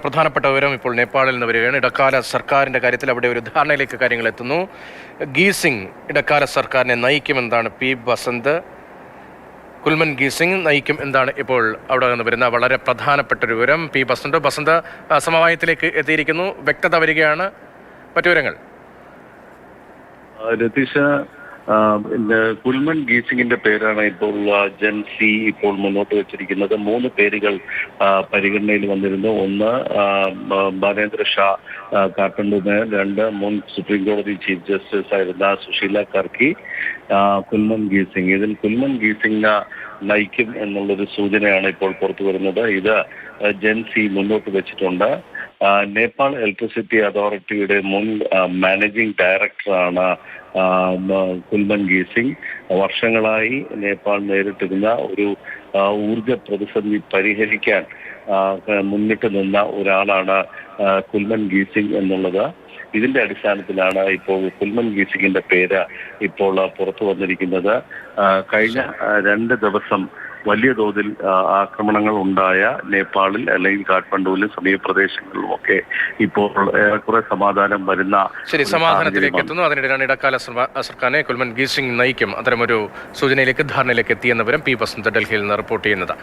പ്രധാനപ്പെട്ട വിവരം ഇപ്പോൾ നേപ്പാളിൽ നിന്ന് വരികയാണ്. ഇടക്കാല സർക്കാരിന്റെ കാര്യത്തിൽ അവിടെ ഒരു ധാരണയിലേക്ക് കാര്യങ്ങൾ എത്തുന്നു. ഗീസിംഗ് ഇടക്കാല സർക്കാരിനെ നയിക്കുമെന്നാണ് പി ബസന്ത് കുൽമൻ ഗീസിംഗ് നയിക്കും എന്താണ് ഇപ്പോൾ അവിടെ നിന്ന് വരുന്ന വളരെ പ്രധാനപ്പെട്ട ഒരു വിവരം. പി ബസന്ത് ബസന്ത് സമവായത്തിലേക്ക് എത്തിയിരിക്കുന്നു. വ്യക്തത വരികയാണ്. മറ്റു വിവരങ്ങൾ. കുൽമൻ ഗീസിംഗിന്റെ പേരാണ് ഇപ്പോൾ ജൻസി ഇപ്പോൾ മുന്നോട്ട് വെച്ചിരിക്കുന്നത്. മൂന്ന് പേരുകൾ പരിഗണനയിൽ വന്നിരുന്നു. ഒന്ന് ബാലേന്ദ്ര ഷാ കാട്ടണ്ടൂന്ന്. രണ്ട് മുൻ സുപ്രീം കോടതി ചീഫ് ജസ്റ്റിസ് ആയിരുന്ന സുശീല കർക്കി കുൽമൻ ഗീസിംഗ്. ഇതിൽ കുൽമൻ ഗീസിംഗ് നയിക്കും എന്നുള്ളൊരു സൂചനയാണ് ഇപ്പോൾ പുറത്തു വരുന്നത് ഇത് ജൻസി മുന്നോട്ട് വെച്ചിട്ടുണ്ട്. നേപ്പാൾ ഇലക്ട്രിസിറ്റി അതോറിറ്റിയുടെ മുൻ മാനേജിംഗ് ഡയറക്ടറാണ് കുൽമൻ ഗീസിംഗ് വർഷങ്ങളായി നേപ്പാൾ നേരിട്ടിരുന്ന ഒരു ഊർജ പ്രതിസന്ധി പരിഹരിക്കാൻ മുന്നിട്ട് നിന്ന ഒരാളാണ് കുൽമൻ ഗീസിംഗ് എന്നുള്ളത്. ഇതിന്റെ അടിസ്ഥാനത്തിലാണ് ഇപ്പോൾ കുൽമൻ ഗീസിംഗിന്റെ പേര് ഇപ്പോൾ പുറത്തു വന്നിരിക്കുന്നത്. കഴിഞ്ഞ രണ്ട് ദിവസം വലിയ തോതിൽ ആക്രമണങ്ങൾ ഉണ്ടായ നേപ്പാളിൽ അല്ലെങ്കിൽ കാഠ്മണ്ഡുവിലും സമീപ പ്രദേശങ്ങളിലും ഒക്കെ ഇപ്പോൾ ഏറെക്കുറെ സമാധാനം വരുന്ന ശരി സമാധാനത്തിലേക്ക് എത്തുന്നു. അതിനിടെയാണ് ഇടക്കാല സർക്കാരിനെ കുൽമൻ ഗീസിംഗ് നയിക്കും. അത്തരമൊരു സൂചനയിലേക്ക് ധാരണയിലേക്ക് എത്തിയെന്ന വിവരം പി വസന്ത് ഡൽഹിയിൽ നിന്ന് റിപ്പോർട്ട് ചെയ്യുന്നത്.